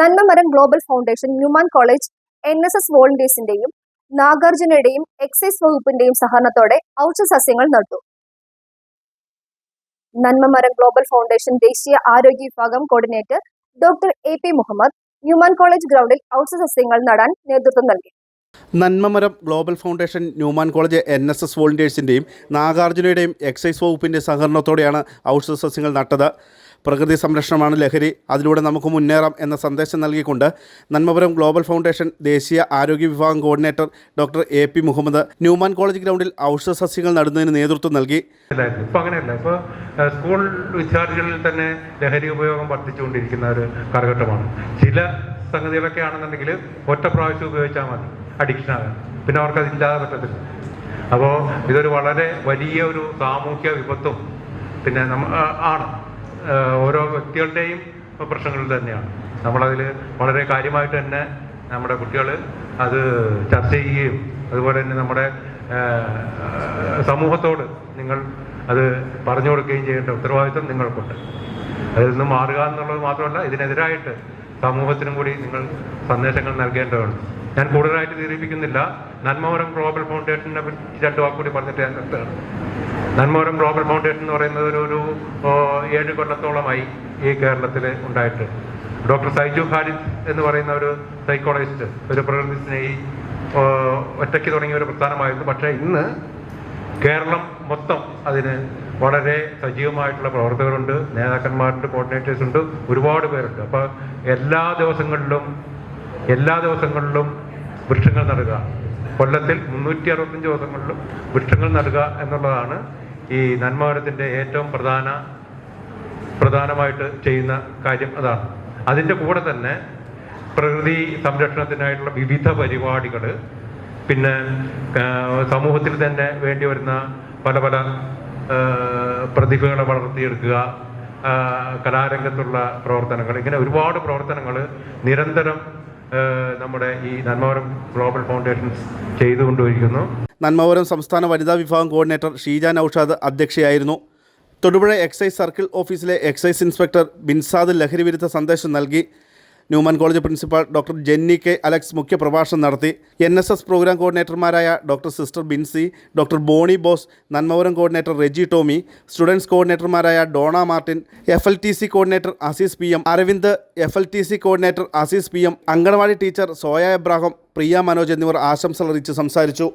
Nanmamaram global foundation Newman college N S S വോളണ്ടിയേഴ്സിന്റെയും നാഗാർജുനയുടെയും excise വകുപ്പിന്റെയും സഹകരണത്തോടെ ഔഷധ സസ്യങ്ങൾ നട്ടു. നന്മമരം ഗ്ലോബൽ ഫൗണ്ടേഷൻ ദേശീയ ആരോഗ്യ വിഭാഗം coordinator doctor A P Muhammad Newman college ഗ്രൗണ്ടിൽ ഔഷധ സസ്യങ്ങൾ നടാൻ നേതൃത്വം നൽകി. Nanmamaram global foundation Newman college N S S വോളണ്ടിയേഴ്സിന്റെയും നാഗാർജുനയുടെയും എക്സൈസ് വകുപ്പിന്റെ സഹകരണത്തോടെയാണ് ഔഷധ സസ്യങ്ങൾ നട്ടത്. പ്രകൃതി സംരക്ഷണമാണ് ലഹരി. അതിലൂടെ നമുക്ക് മുന്നേറാം എന്ന സന്ദേശം നൽകിക്കൊണ്ട് നന്മപുരം ഗ്ലോബൽ ഫൗണ്ടേഷൻ ദേശീയ ആരോഗ്യ വിഭാഗം coordinator doctor A P Muhammad Newman college ഗ്രൗണ്ടിൽ ഔഷധ സസ്യങ്ങൾ നടുന്നതിന് നേതൃത്വം നൽകി. സ്കൂൾ വിദ്യാർത്ഥികളിൽ തന്നെ ലഹരി ഉപയോഗം വർദ്ധിച്ചുകൊണ്ടിരിക്കുന്ന ഒരു കാലഘട്ടമാണ്. ചില സംഗതികളൊക്കെ ആണെന്നുണ്ടെങ്കിൽ ഒറ്റ പ്രാവശ്യം ഉപയോഗിച്ചാൽ മതി. അഡിക്ഷൻ ആകാൻ. പിന്നെ അവർക്ക് അതില്ലാതെ പറ്റത്തില്ല. അപ്പോൾ ഇതൊരു വളരെ വലിയ ഒരു സാമൂഹ്യ വിപത്തും പിന്നെ നമ്മ ആണ്. ഓരോ വ്യക്തികളുടെയും പ്രശ്നങ്ങൾ തന്നെയാണ്. നമ്മളതിൽ വളരെ കാര്യമായിട്ട് തന്നെ നമ്മുടെ കുട്ടികൾ അത് ചർച്ച ചെയ്യുകയും അതുപോലെ തന്നെ നമ്മുടെ സമൂഹത്തോട് നിങ്ങൾ അത് പറഞ്ഞു കൊടുക്കുകയും ചെയ്യേണ്ട ഉത്തരവാദിത്വം നിങ്ങൾക്കുണ്ട്. അതിൽ നിന്ന് മാറുക എന്നുള്ളത് മാത്രമല്ല ഇതിനെതിരായിട്ട് സമൂഹത്തിനും കൂടി നിങ്ങൾ സന്ദേശങ്ങൾ നൽകേണ്ടതാണ് ഞാൻ കൂടുതലായിട്ട് ദീർഘിപ്പിക്കുന്നില്ല. നന്മോരം ഗ്ലോബൽ ഫൗണ്ടേഷനെ പറ്റി രണ്ട് വാക്ക് കൂടി പറഞ്ഞിട്ട് ഞാൻ നിർത്തുകയാണ്. നന്മോരം ഗ്ലോബൽ ഫൗണ്ടേഷൻ എന്ന് പറയുന്നത് ഒരു ഒരു ഏഴ് കൊല്ലത്തോളമായി ഈ കേരളത്തിൽ ഉണ്ടായിട്ട്. ഡോക്ടർ സൈജു ഖാലിദ് എന്ന് പറയുന്ന ഒരു സൈക്കോളജിസ്റ്റ് ഒരു പ്രകൃതി സ്നേഹി ഒറ്റയ്ക്ക് തുടങ്ങിയ ഒരു പ്രസ്ഥാനമായിരുന്നു. പക്ഷേ ഇന്ന് കേരളം മൊത്തം അതിന് വളരെ സജീവമായിട്ടുള്ള പ്രവർത്തകരുണ്ട് നേതാക്കന്മാരുണ്ട് കോർഡിനേറ്റേഴ്സ് ഉണ്ട് ഒരുപാട് പേരുണ്ട്. അപ്പോൾ എല്ലാ ദിവസങ്ങളിലും എല്ലാ ദിവസങ്ങളിലും വൃക്ഷങ്ങൾ നടുക. കൊല്ലത്തിൽ മുന്നൂറ്റി അറുപത്തഞ്ച് ദിവസങ്ങളിലും വൃക്ഷങ്ങൾ നടുക എന്നുള്ളതാണ് ഈ നന്മാരത്തിന്റെ ഏറ്റവും പ്രധാന പ്രധാനമായിട്ട് ചെയ്യുന്ന കാര്യം അതാണ് അതിന്റെ കൂടെ തന്നെ പ്രകൃതി സംരക്ഷണത്തിനായിട്ടുള്ള വിവിധ പരിപാടികൾ പിന്നെ സമൂഹത്തിൽ തന്നെ വേണ്ടി വരുന്ന പല പല പ്രതിഭകളെ വളർത്തിയെടുക്കുക കലാരംഗത്തുള്ള പ്രവർത്തനങ്ങൾ ഇങ്ങനെ ഒരുപാട് പ്രവർത്തനങ്ങൾ നിരന്തരം നമ്മുടെ ഈ നന്മവരം ഗ്ലോബൽ ഫൗണ്ടേഷൻസ് ചെയ്തുകൊണ്ടിരിക്കുന്നു നന്മപുരം സംസ്ഥാന വനിതാ വിഭാഗം കോർഡിനേറ്റർ ഷീജ നൌഷാദ് അധ്യക്ഷയായിരുന്നു. തൊടുപുഴ എക്സൈസ് സർക്കിൾ ഓഫീസിലെ എക്സൈസ് ഇൻസ്പെക്ടർ ബിൻസാദ് ലഹരി വിരുദ്ധ സന്ദേശം നൽകി. Newman college principal doctor Jenny K Alex മുഖ്യപ്രഭാഷണം നടത്തി. N S S programme കോർഡിനേറ്റർമാരായ doctor sister Binsy doctor Boney Bose Nanmapuram coordinator Reji Tomy students കോർഡിനേറ്റർമാരായ Dona Martin F L T C coordinator Azeez P M Aravind F L T C coordinator Azeez P M anganwadi teacher Soya Abraham Priya Manoj എന്നിവർ ആശംസകൾ അറിയിച്ച് സംസാരിച്ചു.